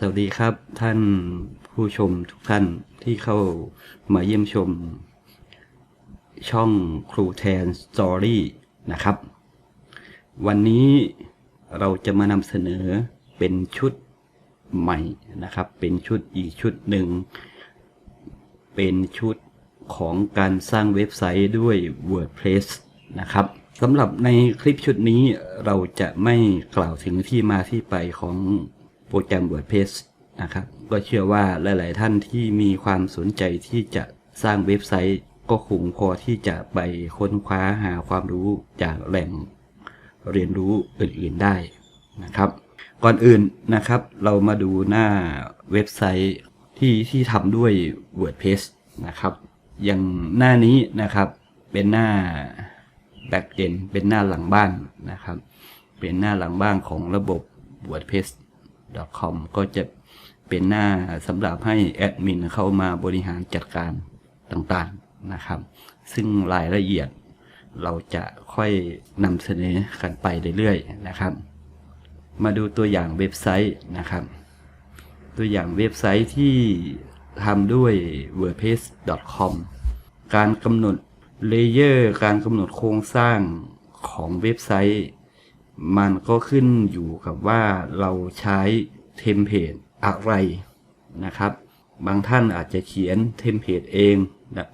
สวัสดีครับท่านผู้ชมทุกท่านที่เข้ามาเยี่ยมชม ช่องครูแทนสตอรี่นะครับ วันนี้เราจะมานำเสนอเป็นชุดใหม่นะครับ เป็นชุดอีกชุดหนึ่ง เป็นชุดของการสร้างเว็บไซต์ด้วย WordPress นะครับสำหรับในคลิปชุดนี้เราจะไม่กล่าวถึงที่มาที่ไปของ โปรแกรม WordPress นะครับ ก็เชื่อว่าหลาย ๆ ท่านที่มีความสนใจที่จะสร้างเว็บไซต์ ก็คงพอที่จะไปค้นคว้าหาความรู้จากแหล่งเรียนรู้อื่น ๆ ได้นะครับ ก่อนอื่นนะครับ เรามาดูหน้าเว็บไซต์ที่ที่ทำด้วย WordPress นะครับ อย่างหน้านี้นะครับเป็นหน้า back end เป็นหน้าหลังบ้านนะครับ เป็นหน้าหลังบ้านของระบบ .com ก็จะเป็นหน้าสำหรับให้แอดมินเข้ามาบริหารจัดการต่างๆนะครับ ซึ่งรายละเอียดเราจะค่อยนำเสนอกันไปเรื่อยๆนะครับ มาดูตัวอย่างเว็บไซต์นะครับ ตัวอย่างเว็บไซต์ที่ทำด้วย wordpress.com การกำหนดเลเยอร์การกำหนดโครงสร้างของเว็บไซต์ มันก็ขึ้นอยู่กับว่าเราใช้ เทมเพลตอะไรนะครับ บางท่านอาจจะเขียนเทมเพลตเอง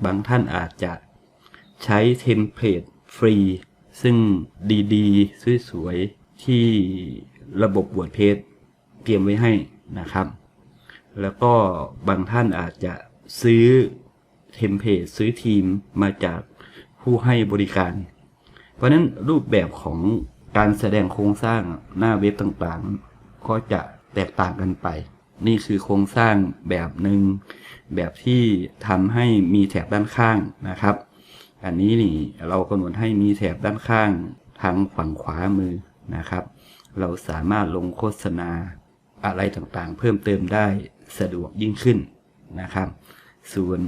บางท่านอาจจะใช้เทมเพลตฟรี ซึ่งดีๆ สวยๆ ที่ระบบ WordPress เตรียมไว้ให้นะครับ แล้วก็บางท่านอาจจะซื้อเทมเพลตซื้อทีมมาจากผู้ให้บริการ เพราะนั้นรูปแบบของการแสดงโครงสร้างหน้าเว็บต่างๆ ก็จะ แตกต่างกันไป นี่คือโครงสร้างแบบหนึ่งแบบที่ทำให้มีแถบด้านข้างนะครับ อันนี้นี่เรากำหนดให้มีแถบด้านข้างทางฝั่งขวามือนะครับ เราสามารถลงโฆษณาอะไรต่างๆ เพิ่มเติมได้สะดวกยิ่งขึ้นนะครับ ส่วน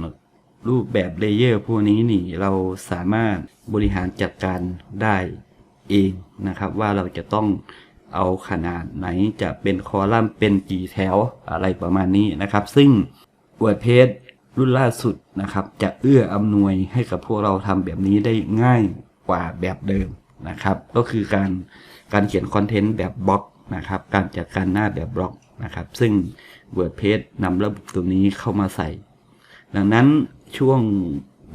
รูปแบบเลเยอร์พวกนี้นี่เราสามารถบริหารจัดการได้เองนะครับ ว่าเราจะต้อง เอาขนาดไหนจะเป็นคอลัมน์เป็นกี่แถวอะไรประมาณนี้นะครับ ซึ่ง WordPress รุ่นล่าสุดนะครับ จะเอื้ออำนวยให้กับพวกเราทำแบบนี้ได้ง่ายกว่าแบบเดิมนะครับ ก็คือการการเขียนคอนเทนต์แบบบล็อกนะครับ การจัดการหน้าแบบบล็อกนะครับ ซึ่ง WordPress นำระบบตัวนี้เข้ามาใส่ ดังนั้นช่วง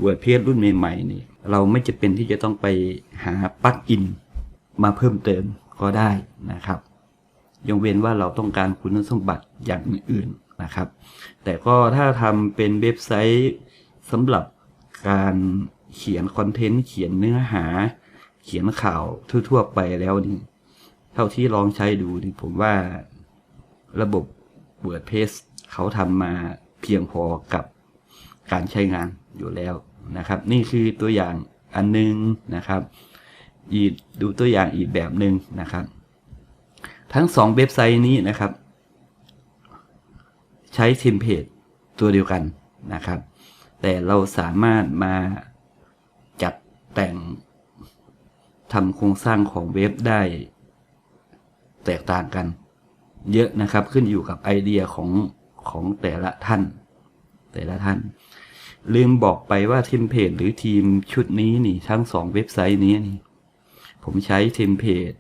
WordPress รุ่นใหม่ๆนี่เราไม่จะเป็นที่จะต้องไปหาปลั๊กอินมาเพิ่มเติม ก็ได้นะครับยกเว้นว่าเราต้องการคุณสมบัติอย่างอื่นนะครับ แต่ก็ถ้าทำเป็นเว็บไซต์สำหรับการเขียนคอนเทนต์เขียนเนื้อหา เขียนข่าวทั่ว ๆ ไปแล้วนี่ เท่าที่ลองใช้ดูนี่ผมว่าระบบ WordPress เขาทำมาเพียงพอกับการใช้งานอยู่แล้วนะครับ นี่คือตัวอย่างอันนึงนะครับ อีกดูตัวอย่างอีกแบบหนึ่งนะครับ ทั้งสองเว็บไซต์นี้นะครับ ใช้เทมเพลตตัวเดียวกันนะครับ แต่เราสามารถมาจัดแต่งทำโครงสร้างของเว็บได้แตกต่างกัน เยอะนะครับขึ้นอยู่กับไอเดียของของแต่ละท่าน แต่ละท่าน ลืมบอกไปว่าเทมเพลตหรือทีมชุดนี้นี่ทั้งสองเว็บไซต์นี้นี่ ผมใช้เทมเพลต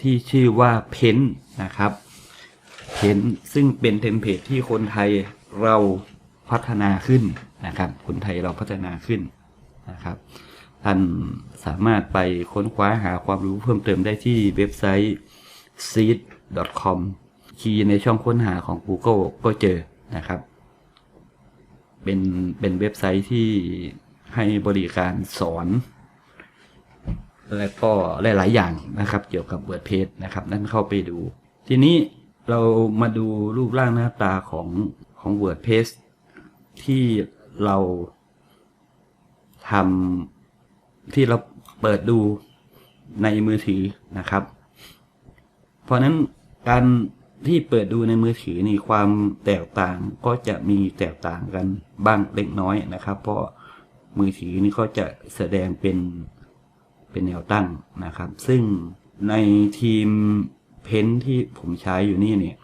ที่ชื่อว่าเพนนะครับเพนซึ่งเป็นเทมเพลตที่คนไทยเราพัฒนาขึ้นนะครับ คนไทยเราพัฒนาขึ้นนะครับ ท่านสามารถไปค้นคว้าหาความรู้เพิ่มเติมได้ที่เว็บไซต์ seed.com คีย์ในช่องค้นหาของ Google ก็เจอนะครับ เป็นเป็นเว็บไซต์ที่ให้บริการสอน และก็หลายๆอย่างนะครับ เกี่ยวกับ WordPress นะครับ นั่นเข้าไปดู ทีนี้เรามาดูรูปร่างหน้าตาของของ WordPress ที่เราทำที่เราเปิดดูในมือถือนะครับ เพราะนั้นการที่เปิดดูในมือถือนี่ความแตกต่างก็จะมีแตกต่างกันบ้างเล็กน้อยนะครับ เพราะมือถือนี่ก็จะแสดงเป็น เป็นแนวตั้งนะครับ ซึ่งในทีมเพ้นที่ผมใช้อยู่นี่เนี่ย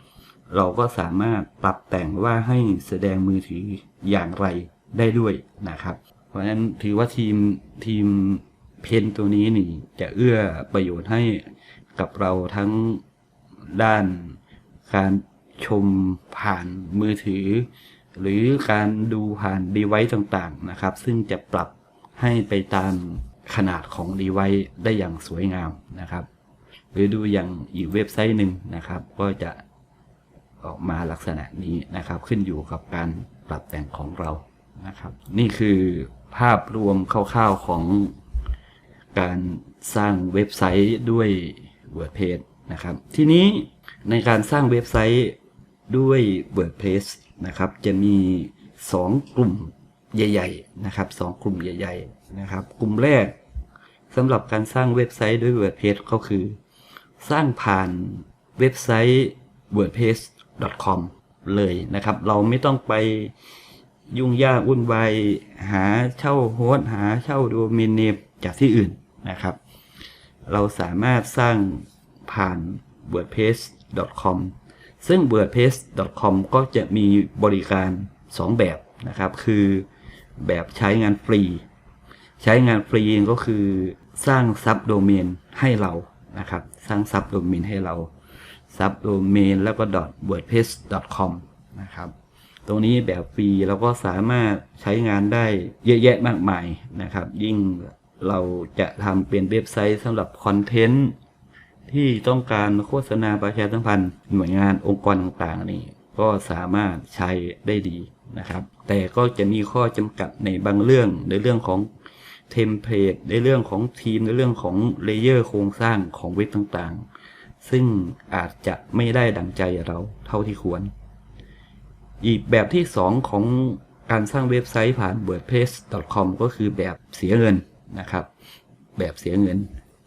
เราก็สามารถปรับแต่งว่าให้แสดงมือถืออย่างไรได้ด้วยนะครับ เพราะฉะนั้นถือว่าทีมทีมเพนตัวนี้นี่จะเอื้อประโยชน์ให้กับเราทั้งด้านการชมผ่านมือถือ หรือการดูผ่านดีไว c ์ต่างๆนะครับ ซึ่งจะปรับให้ไปตาม ขนาดของดีไว c ์ได้อย่างสวยงามนะครับ หรือดูอย่างอีกเว็บไซต์หนึ่งนะครับ ก็จะออกมาลักษณะนี้นะครับ ขึ้นอยู่กับการปรับแต่งของเรานะครับ นี่คือภาพรวมคร่าวๆของการสร้างเว็บไซต์ด้วย WordPress นะครับ ทีนี้ในการสร้างเว็บไซต์ด้วย WordPress นะครับ จะมี 2 กลุ่ม ใหญ่ ๆ นะครับสองกลุ่มใหญ่ ๆ นะครับ กลุ่มแรกสำหรับการสร้างเว็บไซต์ด้วย WordPress ก็คือ สร้างผ่านเว็บไซต์ wordpress.com เลยนะครับ เราไม่ต้องไปยุ่งยากวุ่นวายหาเช่าโฮสต์หาเช่าโดเมนเนมจากที่อื่นนะครับ เราสามารถสร้างผ่าน wordpress.com ซึ่ง wordpress.com ก็จะมีบริการ 2 แบบนะครับ คือ แบบใช้งานฟรี ใช้งานฟรีก็คือสร้างซับโดเมนให้เรานะครับ สร้างซับโดเมนให้เราซับโดเมนแล้วก็ .wordpress.com นะครับ ตรงนี้แบบฟรีเราก็สามารถใช้งานได้เยอะแยะมากมายนะครับ ยิ่งเราจะทำเป็นเว็บไซต์สำหรับคอนเทนต์ที่ต้องการโฆษณาประชาสัมพันธ์หน่วยงานองค์กรต่างๆนี่ ก็สามารถใช้ได้ดีนะครับ แต่ก็จะมีข้อจำกัดในบางเรื่องในเรื่องของเทมเพลตในเรื่องของทีมในเรื่องของเลเยอร์โครงสร้างของเว็บต่างๆ ซึ่งอาจจะไม่ได้ดังใจเราเท่าที่ควร อีกแบบที่ 2 ของการสร้างเว็บไซต์ผ่าน wordpress.com ก็คือแบบเสียเงินนะครับ แบบเสียเงิน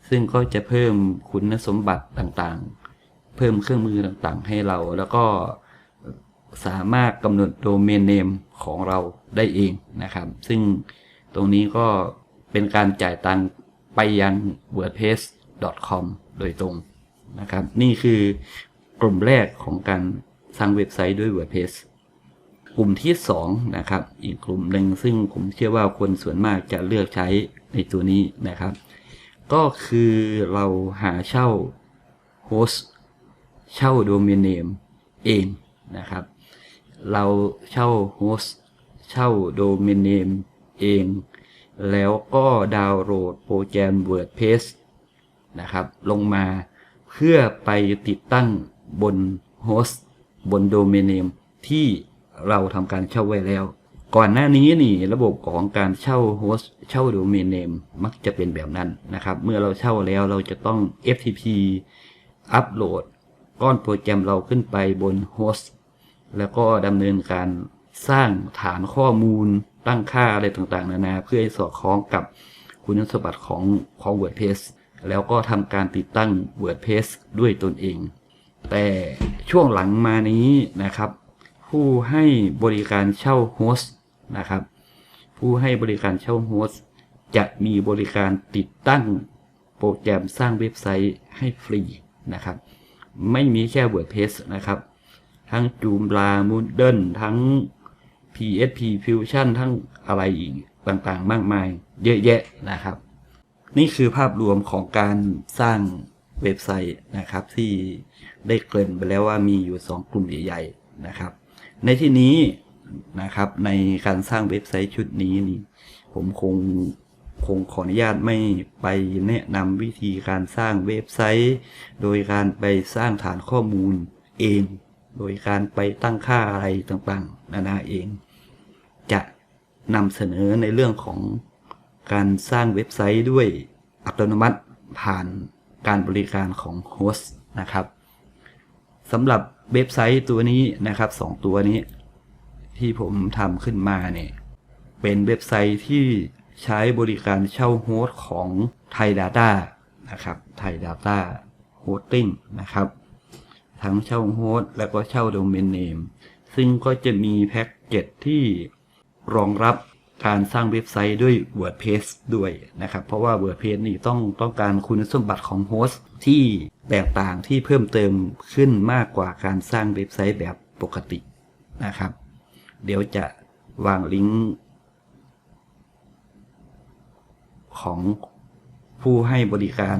ซึ่งก็จะเพิ่มคุณสมบัติต่างๆ เพิ่มเครื่องมือต่างๆ ให้เราแล้วก็ สามารถกำหนดโดเมนเนมของเราได้เองนะครับ ซึ่งตรงนี้ก็เป็นการจ่ายตังไปยัง wordpress.com โดยตรงนะครับ นี่คือกลุ่มแรกของการสร้างเว็บไซต์ด้วย WordPress กลุ่มที่2นะครับ อีกกลุ่มหนึ่งซึ่งผมเชื่อว่าคนส่วนมากจะเลือกใช้ในตัวนี้นะครับ ก็คือเราหาเช่าโฮสต์เช่าโดเมนเนมเองนะครับ เราเช่าโฮสต์เช่าโดเมนเนมเอง แล้วก็ดาวน์โหลดโปรแกรม WordPress นะครับ ลงมาเพื่อไปติดตั้งบนโฮสต์บนโดเมนเนมที่เราทำการเช่าไว้แล้ว ก่อนหน้านี้นี่ระบบของการเช่าโฮสต์เช่าโดเมนเนมมักจะเป็นแบบนั้นนะครับ เมื่อเราเช่าแล้วเราจะต้อง FTP อัปโหลดก้อนโปรแกรมเราขึ้นไปบนโฮสต์ แล้วก็ดำเนินการสร้างฐานข้อมูลตั้งค่าอะไรต่างๆ นานาเพื่อให้สอดคล้องกับคุณสมบัติของของ WordPress แล้วก็ทำการติดตั้ง WordPress ด้วยตนเอง แต่ช่วงหลังมานี้นะครับ ผู้ให้บริการเช่าโฮสต์นะครับ ผู้ให้บริการเช่าโฮสต์จะมีบริการติดตั้งโปรแกรมสร้างเว็บไซต์ให้ฟรีนะครับ ไม่มีแค่ WordPress นะครับ ทั้ง Joomla Moodle ทั้ง PHP Fusion ทั้งอะไรอีกต่างๆ มากมาย เยอะแยะนะครับ นี่คือภาพรวมของการสร้างเว็บไซต์นะครับ ที่ได้เกริ่นไปแล้วว่ามีอยู่ 2 กลุ่มใหญ่ๆนะครับ ในที่นี้นะครับในการสร้างเว็บไซต์ชุดนี้นี่ ผมคงคงขออนุญาตไม่ไปแนะนำวิธีการสร้างเว็บไซต์ โดยการไปสร้างฐานข้อมูลเอง โดยการไปตั้งค่าอะไรต่างๆ นานาเอง จะนำเสนอในเรื่องของการสร้างเว็บไซต์ด้วยอัตโนมัติผ่านการบริการของโฮสต์นะครับสำหรับเว็บไซต์ตัวนี้นะครับสองตัวนี้ ที่ผมทำขึ้นมาเนี่ยเป็นเว็บไซต์ที่ใช้บริการเช่าโฮสต์ของไทย Data นะครับไทย Data Hosting นะครับ ทั้งเช่าโฮสต์แล้วก็เช่าโดเมนเนม ซึ่งก็จะมีแพ็กเกจที่รองรับการสร้างเว็บไซต์ด้วย WordPress ด้วยนะครับ เพราะว่า WordPress นี่ต้องต้องการคุณสมบัติของโฮสต์ที่แตกต่างที่เพิ่มเติมขึ้นมากกว่าการสร้างเว็บไซต์แบบปกตินะครับ เดี๋ยวจะวางลิงก์ของผู้ให้บริการ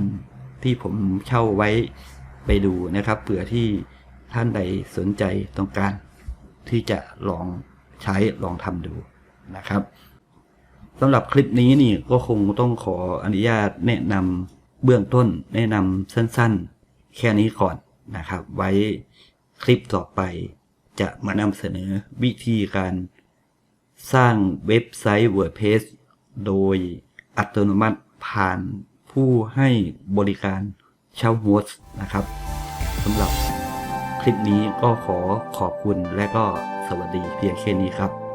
ที่ผมเช่าไว้ ไปดูนะครับเผื่อที่ท่านใดสนใจต้องการที่จะลองใช้ลองทำดูนะครับสำหรับคลิปนี้นี่ก็คงต้องขออนุญาตแนะนำเบื้องต้นแนะนำสั้นๆ แค่นี้ก่อนนะครับ ไว้คลิปต่อไปจะมานำเสนอวิธีการสร้างเว็บไซต์ WordPress โดยอัตโนมัติผ่านผู้ให้บริการ ช่าวฮสต์นะครับสำหรับคลิปนี้ก็ขอขอบคุณและก็สวัสดีเพียงแค่นี้ครับ